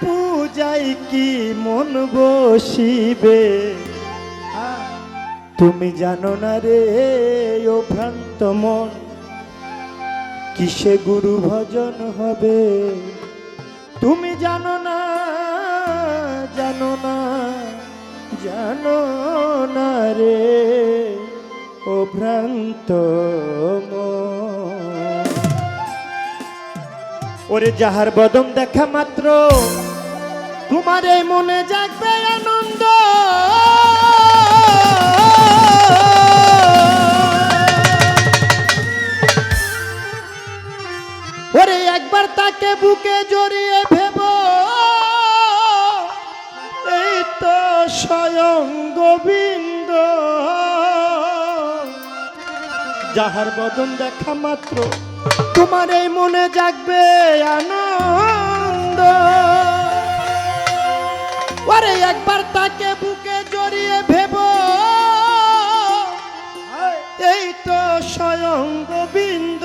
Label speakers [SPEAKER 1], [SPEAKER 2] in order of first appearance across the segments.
[SPEAKER 1] পূজায় কি মন বসিবে? তুমি জানো না রে, ও ভ্রান্ত মন, কিসে গুরু ভজন হবে? তুমি জানো না জানো না জানো না রে, ও ভ্রান্ত মন। ওরে যাহার বদম দেখা মাত্র, তোমার এই মনে জাগবে আনন্দ। ওরে একবার তাকে বুকে জড়িয়ে ভেব, এই তো স্বয়ং গোবিন্দ। যাহার বদন দেখা মাত্র তোমার এই মনে জাগবে আনন্দ। ওরে, একবার তাকে বুকে জড়িয়ে ভেব। এই তো স্বয়ং গোবিন্দ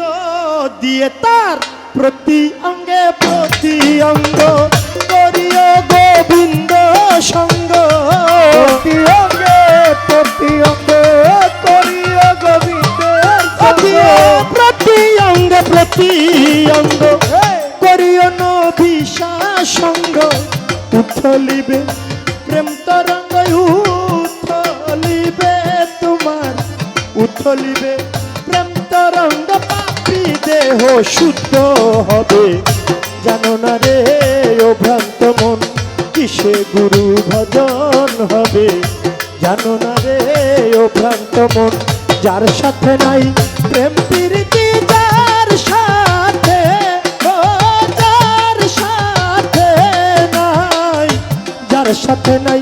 [SPEAKER 1] দিয়ে তার প্রতি অঙ্গে প্রতি অঙ্গ। তরঙ্গ উথলিবে তোমার, উথলিবে প্রেম তরঙ্গ পাপি দেহ শুদ্ধ হবে। জানো না রে ও ভ্রান্ত মন, কিসে গুরু ভজন হবে? জানো না রে ও ভ্রান্ত মন, যার সাথে নাই প্রেম প্রীতি, যার সাথে ও যার সাথে নাই, যার সাথে নাই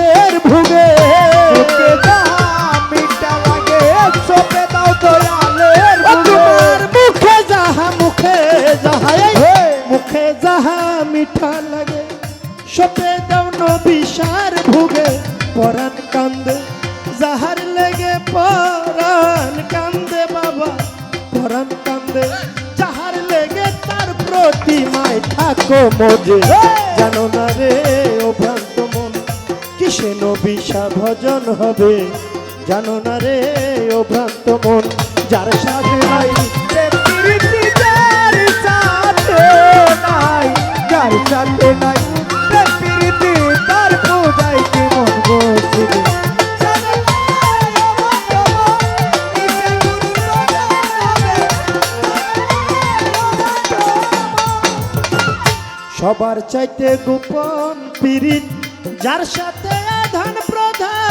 [SPEAKER 1] নবিসার ভুগে, পরাণ কান্দে। যাহার লেগে পরাণ কান্দে বাবা, পরাণ কান্দে। যাহার লেগে তার প্রতিমায় থাকো মজে। জানো না রে, ও ভ্রান্ত মন, কিসে নবিসা ভজন হবে? জানো না রে, ও ভ্রান্ত মন, যার সাথে সবার চাইতে গোপন পীড়িত, যার সাথে ধন প্রধান।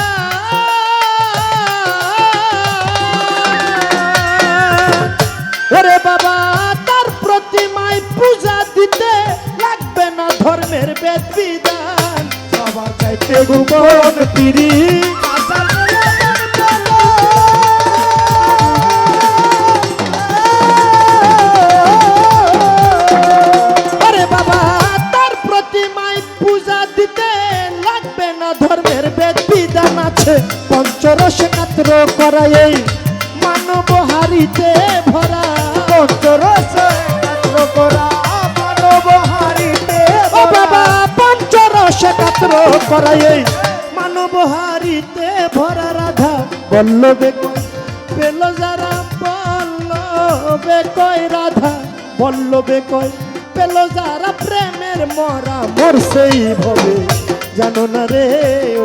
[SPEAKER 1] বাবা, তার প্রতিমায় পূজা দিতে লাগবে না ধর্মের বেদ বিধান সবার চাইতে গোপন পীড়িত আছে পঞ্চরসে কাত্র করা এই মানব হারিতে ভরা।
[SPEAKER 2] পঞ্চরস কাত্র করা মানব হারিতে
[SPEAKER 1] ও বাবা পঞ্চরসে কাত্র করা এই মানব হারিতে ভরা রাধা। বল্লবে কয়, পেল যারা বল্লবে কয় রাধা। বল্লবে কয় পেল যারা প্রেমের মরা। মরছেই ভবে। জানো না রে ও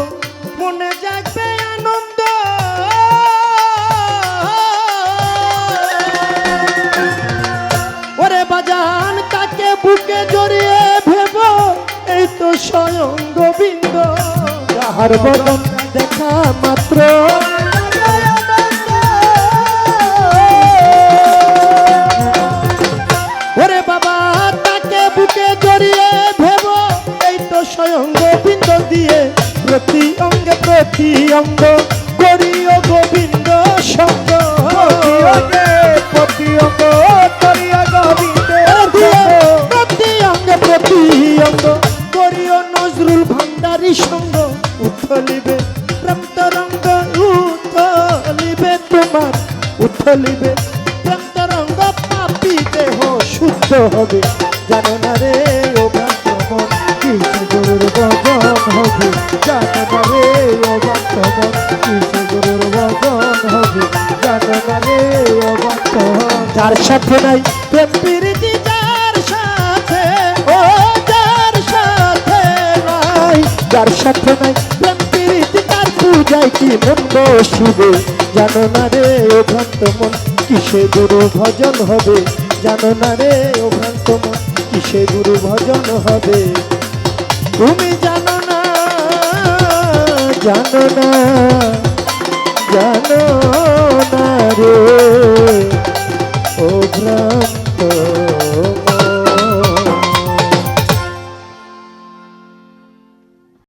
[SPEAKER 1] বাজান তাকে বুকে জড়িয়ে ভেব, এই তো স্বয়ং গোবিন্দ। যাহার বদন দেখা মাত্র। বাবা এই তো স্বয়ং দিয়ে প্রতি অঙ্গ। উথলিবে প্রান্তরঙ্গ পাপি দেহ শুদ্ধ হবে। জানো না রে, ও ভ্রান্ত
[SPEAKER 2] কিসে গুরুর বদন হবে। জানো না রে, ও ভক্তমন কিসে গুরুর বদন হবে। জানো না রে, ও ভক্তমন
[SPEAKER 1] যার সাথে নাই প্রেম প্রীতি, যার সাথে, ও যার সাথে নাই। যার সাথে নাই প্রেম প্রীতি, তার পূজায় কি মন বসিবে জানো না রে ও ভ্রান্ত মন, কিসে গুরু ভজন হবে? জানো না রে ও ভ্রান্ত মন, কিসে গুরু ভজন হবে? তুমি জানো না জানো না, জানো